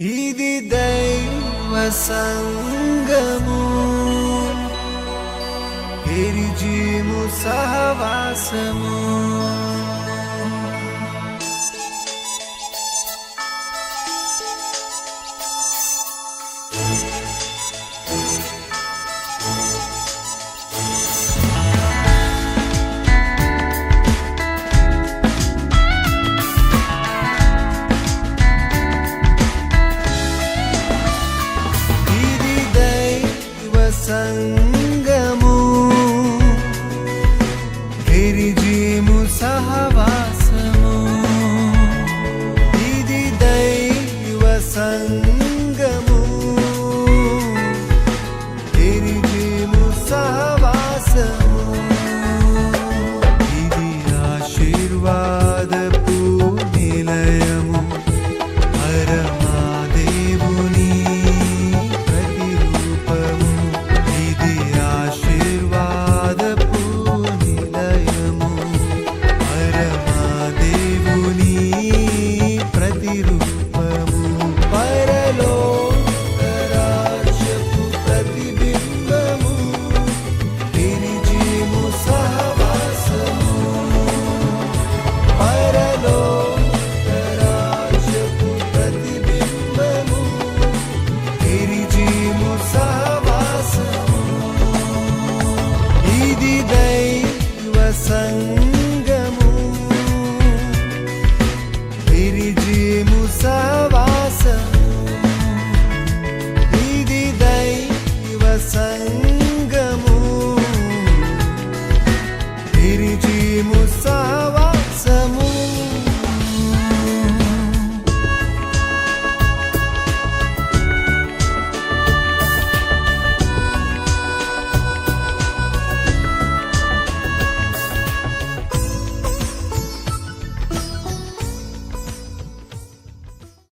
ఇది దైవ సంగము. ఎరిజీము సహవాసము. సంగము. గిరిజీము సహవాసము. ఇది దైవ సంగము. గిరిజీము సహవాసము. ఇది ఆశీర్వాద. đây và sang.